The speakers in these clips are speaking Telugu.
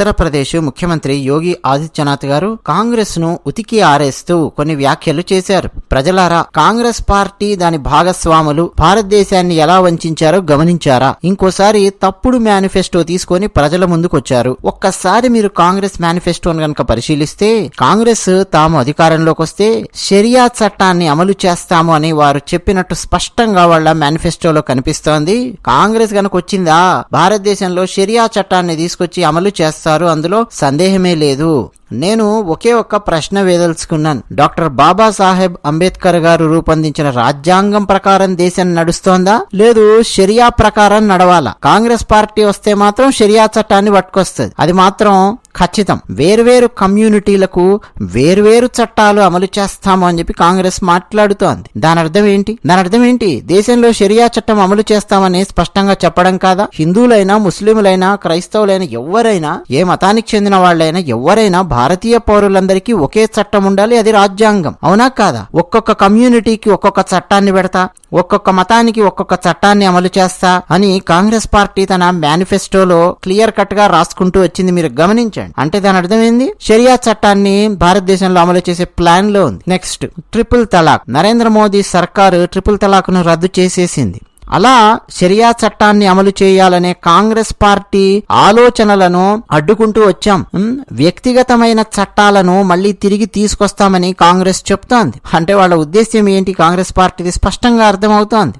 ఉత్తరప్రదేశ్ ముఖ్యమంత్రి యోగి ఆదిత్యనాథ్ గారు కాంగ్రెస్ను ఉతికి ఆరేస్తూ కొన్ని వ్యాఖ్యలు చేశారు. ప్రజలారా కాంగ్రెస్ పార్టీ దాని భాగస్వాములు భారతదేశాన్ని ఎలా వంచారో గమనించారా? ఇంకోసారి తప్పుడు మేనిఫెస్టో తీసుకొని ప్రజల ముందుకొచ్చారు. ఒక్కసారి మీరు కాంగ్రెస్ మేనిఫెస్టోను గనక పరిశీలిస్తే కాంగ్రెస్ తాము అధికారంలోకి వస్తే షరియా చట్టాన్ని అమలు చేస్తాము అని వారు చెప్పినట్టు స్పష్టంగా వాళ్ళ మేనిఫెస్టోలో కనిపిస్తోంది. కాంగ్రెస్ గనక వచ్చిందా? భారతదేశంలో షరియా చట్టాన్ని తీసుకొచ్చి అమలు చేస్తారు? అందులో సందేహమే లేదు. నేను ఒకే ఒక్క ప్రశ్న వేదలుచుకున్నాను. డాక్టర్ బాబాసాహెబ్ అంబేద్కర్ గారు రూపొందించిన రాజ్యాంగం ప్రకారం దేశం నడుస్తోందా? లేదు షరియా ప్రకారం నడవాలా? కాంగ్రెస్ పార్టీ వస్తే మాత్రం షరియా చట్టాన్ని పట్టుకొస్తుంది. అది మాత్రం ఖచ్చితం. వేర్వేరు కమ్యూనిటీలకు వేర్వేరు చట్టాలు అమలు చేస్తాము అని చెప్పి కాంగ్రెస్ మాట్లాడుతోంది. దాని అర్థం ఏంటి? దాని అర్థం ఏంటి? దేశంలో షరియా చట్టం అమలు చేస్తామని స్పష్టంగా చెప్పడం కాదా? హిందువులైనా ముస్లింలైనా క్రైస్తవులైనా ఎవరైనా ఏ మతానికి చెందిన వాళ్ళైనా ఎవరైనా భారతీయ పౌరులందరికీ ఒకే చట్టం ఉండాలి అది రాజ్యాంగం. అవునా కాదా? ఒక్కొక్క కమ్యూనిటీకి ఒక్కొక్క చట్టాన్ని పెడతా ఒక్కొక్క మతానికి ఒక్కొక్క చట్టాన్ని అమలు చేస్తా అని కాంగ్రెస్ పార్టీ తన మేనిఫెస్టోలో క్లియర్ కట్గా రాసుకుంటూ వచ్చింది. మీరు గమనించండి. అంటే దాని అర్థమైంది షరియా చట్టాన్ని భారతదేశంలో అమలు చేసే ప్లాన్లో ఉంది. Next triple talaq. Narendra Modi సర్కారు ట్రిపుల్ తలాక్ను రద్దు చేసేసింది. అలా షరియా చట్టాన్ని అమలు చేయాలనే కాంగ్రెస్ పార్టీ ఆలోచనలను అడ్డుకుంటూ వచ్చాం. వ్యక్తిగతమైన చట్టాలను మళ్ళీ తిరిగి తీసుకొస్తామని కాంగ్రెస్ చెప్తోంది. అంటే వాళ్ళ ఉద్దేశ్యం ఏంటి? కాంగ్రెస్ పార్టీది స్పష్టంగా అర్థమవుతోంది.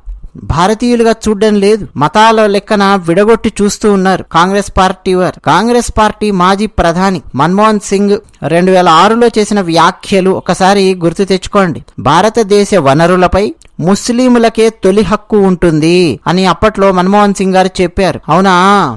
భారతీయులుగా చూడడం లేదు. మతాల లెక్కన విడగొట్టి చూస్తూ ఉన్నారు కాంగ్రెస్ పార్టీ వారు. కాంగ్రెస్ పార్టీ మాజీ ప్రధాని మన్మోహన్ సింగ్ రెండు వేల ఆరులో చేసిన వ్యాఖ్యలు ఒకసారి గుర్తు తెచ్చుకోండి. భారతదేశ వనరులపై ముస్లింలకే తొలి హక్కు ఉంటుంది అని అప్పట్లో మన్మోహన్ సింగ్ గారు చెప్పారు. అవునా?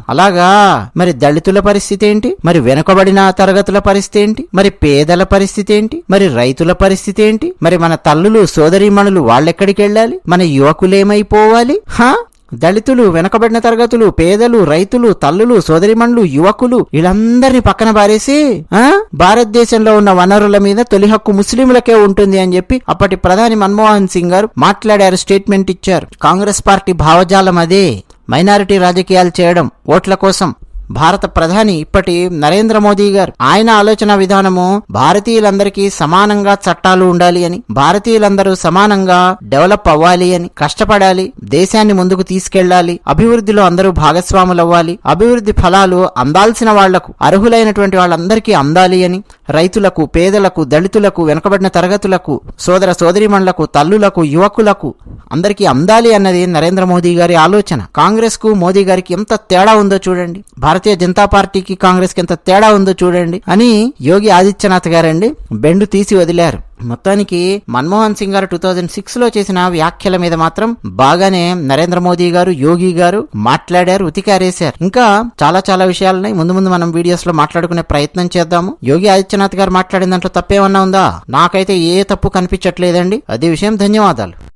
అలాగా? మరి దళితుల పరిస్థితి ఏంటి? మరి వెనుకబడిన తరగతుల పరిస్థితి ఏంటి? మరి పేదల పరిస్థితి ఏంటి? మరి రైతుల పరిస్థితి ఏంటి? మరి మన తల్లులు సోదరీమణులు వాళ్ళెక్కడికి వెళ్ళాలి మన యువకులేమైపోవాలి? హా? దళితులు వెనకబడిన తరగతులు పేదలు రైతులు తల్లులు సోదరిమణులు యువకులు వీళ్ళందరినీ పక్కన బారేసి ఆ? భారతదేశంలో ఉన్న వనరుల మీద తొలి హక్కు ముస్లింలకే ఉంటుంది అని చెప్పి అప్పటి ప్రధాని మన్మోహన్ సింగ్ గారు మాట్లాడారు స్టేట్మెంట్ ఇచ్చారు. కాంగ్రెస్ పార్టీ భావజాలం అదే. మైనారిటీ రాజకీయాలు చేయడం ఓట్ల కోసం భారత ప్రధాని ఇప్పటి నరేంద్ర మోదీ గారు. ఆయన ఆలోచన విధానము భారతీయులందరికీ సమానంగా చట్టాలు ఉండాలి అని భారతీయులందరూ సమానంగా డెవలప్ అవ్వాలి అని కష్టపడాలి దేశాన్ని ముందుకు తీసుకెళ్ళాలి అభివృద్ధిలో అందరూ భాగస్వాములు అవ్వాలి అభివృద్ధి ఫలాలు అందాల్సిన వాళ్ళకు అర్హులైనటువంటి వాళ్ళందరికీ అందాలి అని రైతులకు పేదలకు దళితులకు వెనుకబడిన తరగతులకు సోదర సోదరిమణులకు తల్లులకు యువకులకు అందరికీ అందాలి అన్నది నరేంద్ర మోదీ గారి ఆలోచన. కాంగ్రెస్కు మోదీ గారికి ఎంత తేడా ఉందో చూడండి. భారతీయ జనతా పార్టీకి కాంగ్రెస్కి ఎంత తేడా ఉందో చూడండి అని యోగి ఆదిత్యనాథ్ గారండి బెండు తీసి వదిలారు. మొత్తానికి మన్మోహన్ సింగ్ గారు టూ థౌజండ్ సిక్స్లో చేసిన వ్యాఖ్యల మీద మాత్రం బాగానే నరేంద్ర మోదీ గారు యోగి గారు మాట్లాడారు ఉతికారేశారు. ఇంకా చాలా చాలా విషయాలున్నాయి. ముందు ముందు మనం వీడియోస్లో మాట్లాడుకునే ప్రయత్నం చేద్దాము. యోగి ఆదిత్యనాథ్ గారు మాట్లాడిన దాంట్లో తప్పేమన్నా ఉందా? నాకైతే ఏ తప్పు కనిపించట్లేదండి. అదే విషయం. ధన్యవాదాలు.